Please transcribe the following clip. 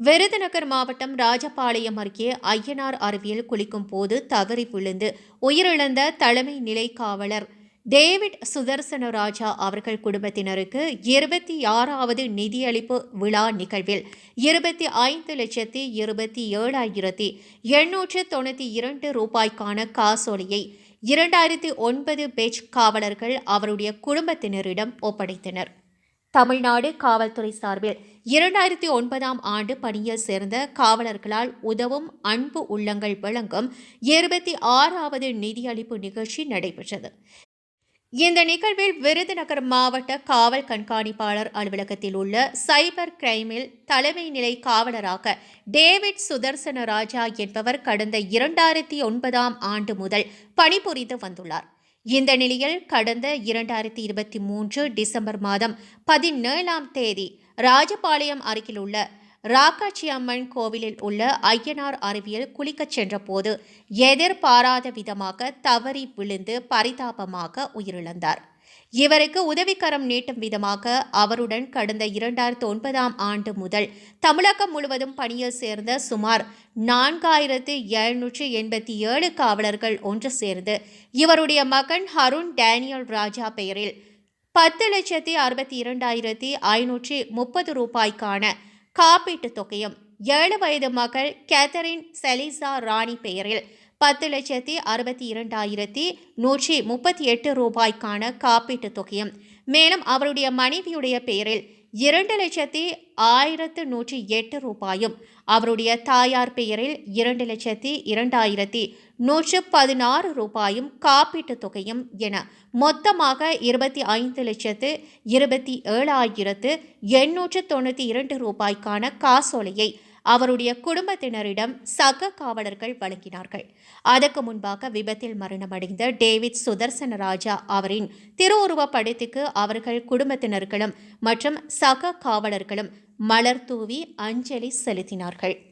விருதுநகர் மாவட்டம் ராஜபாளையம் அருகே ஐயனார் அருவியில் குளிக்கும் போது தவறி விழுந்து உயிரிழந்த தலைமை நிலை காவலர் டேவிட் சுதர்சன ராஜா அவர்கள் குடும்பத்தினருக்கு இருபத்தி ஆறாவது நிதியளிப்பு விழா நிகழ்வில் இருபத்தி ஐந்து லட்சத்தி இருபத்தி ஏழாயிரத்தி எண்ணூற்று தொண்ணூற்றி இரண்டு ரூபாய்க்கான காசோலையை இரண்டாயிரத்தி ஒன்பது பேஜ் காவலர்கள் அவருடைய குடும்பத்தினரிடம் ஒப்படைத்தனர். தமிழ்நாடு காவல்துறை சார்பில் இரண்டாயிரத்தி ஒன்பதாம் ஆண்டு பணியில் சேர்ந்த காவலர்களால் உதவும் அன்பு உள்ளங்கள் வழங்கும் இருபத்தி ஆறாவது நிதியளிப்பு நிகழ்ச்சி நடைபெற்றது. இந்த நிகழ்வில் விருதுநகர் மாவட்ட காவல் கண்காணிப்பாளர் அலுவலகத்தில் உள்ள சைபர் கிரைமில் தலைமை நிலை காவலராக டேவிட் சுதர்சன ராஜா என்பவர் கடந்த இரண்டாயிரத்தி ஒன்பதாம் ஆண்டு முதல் பணிபுரிந்து வந்துள்ளார். இந்த நிலையில் கடந்த இரண்டாயிரத்தி இருபத்தி மூன்று டிசம்பர் மாதம் பதினேழாம் தேதி ராஜபாளையம் அருகில் உள்ள ராக்காட்சி அம்மன் கோவிலில் உள்ள ஐயனார் அருவியில் குளிக்கச் சென்றபோது எதிர்பாராத விதமாக தவறி விழுந்து பரிதாபமாக உயிரிழந்தார். இவருக்கு உதவிக்கரம் நீட்டும் விதமாக அவருடன் கடந்த இரண்டாயிரத்து ஒன்பதாம் ஆண்டு முதல் தமிழகம் முழுவதும் பணியில் சேர்ந்த சுமார் நான்காயிரத்து எழுநூற்று எண்பத்தி ஏழு காவலர்கள் ஒன்று சேர்ந்து இவருடைய மகன் ஹருண் டேனியல் ராஜா பெயரில் பத்து லட்சத்தி அறுபத்தி இரண்டாயிரத்தி ஐநூற்றி முப்பது ரூபாய்க்கான காப்பீட்டுத் தொகையும் ஏழு வயது மகள் கேத்தரின் செலிசா ராணி பெயரில் பத்து லட்சத்தி அறுபத்தி இரண்டாயிரத்தி நூற்றி முப்பத்தி எட்டு ரூபாய்க்கான காப்பீட்டுத் தொகையும். மேலும் அவருடைய மனைவியுடைய பெயரில் இரண்டு லட்சத்தி ஆயிரத்து நூற்றி எட்டு ரூபாயும் அவருடைய தாயார் பெயரில் இரண்டு லட்சத்தி இரண்டாயிரத்தி நூற்று பதினாறு ரூபாயும் காப்பீட்டுத் தொகையும் என மொத்தமாக இருபத்தி ஐந்து லட்சத்து இருபத்தி ஏழாயிரத்து எண்ணூற்று தொண்ணூற்றி இரண்டு ரூபாய்க்கான காசோலையை அவருடைய குடும்பத்தினரிடம் சக காவலர்கள் வழங்கினார்கள். அதற்கு முன்பாக விபத்தில் மரணமடைந்த டேவிட் சுதர்சன ராஜா அவரின் திருவுருவப் படத்துக்கு அவர்கள் குடும்பத்தினர்களும் மற்றும் சக காவலர்களும் மலர் தூவி அஞ்சலி செலுத்தினார்கள்.